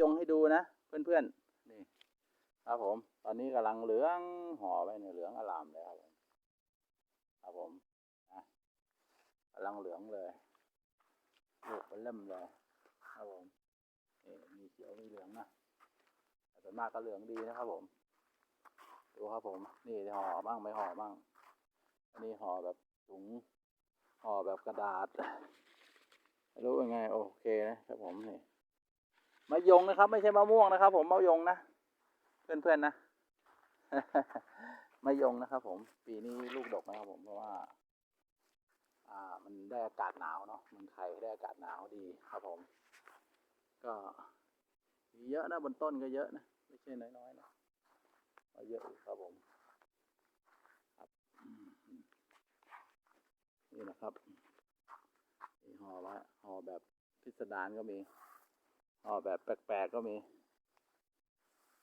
ยงให้ดูนะ เพื่อนๆนี่ครับผม ตอนนี้กำลังเหลืองห่อไปเนี่ยเหลืองอลามเลยครับผมครับผมนะกำลังเหลืองเลยลูกมันเริ่มเลยครับผมนี่มีเขียวมีเหลืองนะแต่ส่วนมากก็เหลืองดีนะครับผม ดูครับผม นี่ห่อบ้างไม่ห่อบ้าง อันนี้ห่อแบบถุงห่อแบบกระดาษไม่รู้เป็นไง โอเคนะครับผมนี่ มะยงนะครับ ไม่ใช่มะม่วงนะครับ ผมมะยงนะเพื่อนๆนะมะยงนะครับ ผม ปีนี้ลูกดกนะครับผมเพราะว่า อ่า มันได้อากาศหนาวเนาะเมืองไทยได้อากาศหนาวดีครับผม ก็มีเยอะนะบนต้นก็เยอะนะไม่ใช่น้อยๆนะเยอะครับผมอืมนี่นะครับนี่ห่อไว้ห่อแบบพิสดารก็มี ห่อแบบแปลกๆก็มี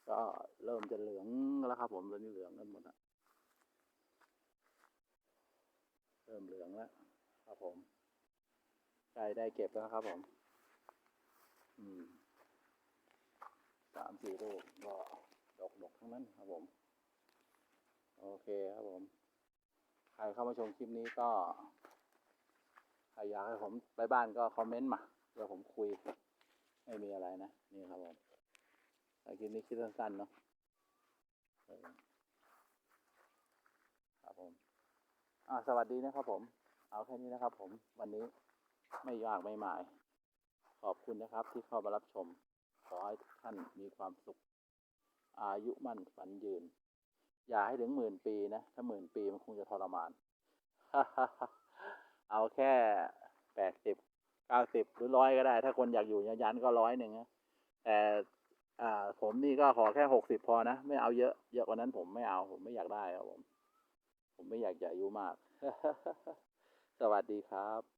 ก็เริ่มจะเหลืองแล้วครับ ผมตอนนี้เหลืองกันหมดละเริ่มเหลืองแล้วครับผมใกล้ได้เก็บแล้วครับผม อืมสามสี่ลูกก็ดกๆทั้งนั้นครับผม โอเคครับผม ใครเข้ามาชมคลิปนี้ก็ใครอยากให้ผมไปบ้านก็คอมเมนต์มา เดี๋ยวผมคุย ไม่มีอะไรนะ นี่ครับผมแต่คลิปนี้คลิปสั้นๆเนาะครับผมอ่าสวัสดีนะครับผม เอาแค่นี้นะครับ ผมวันนี้ไม่ยากไม่หมาย ขอบคุณนะครับที่เข้ามารับชม ขอให้ท่านมีความสุข อายุมั่นฝันยืน อย่าให้ถึงหมื่นปีนะ ถ้าหมื่นปีมันคงจะทรมาน เอาแค่แปดสิบ เก้าสิบหรือร้อยก็ได้ ถ้าคนอยากอยู่ยันก็ร้อยหนึ่งนะแต่อ่า ผมนี่ก็ขอแค่หกสิบพอนะ ไม่เอาเยอะ เยอะกว่านั้นผมไม่เอา ผมไม่อยากได้ครับผม ผมไม่อยากจะอายุมาก สวัสดีครับ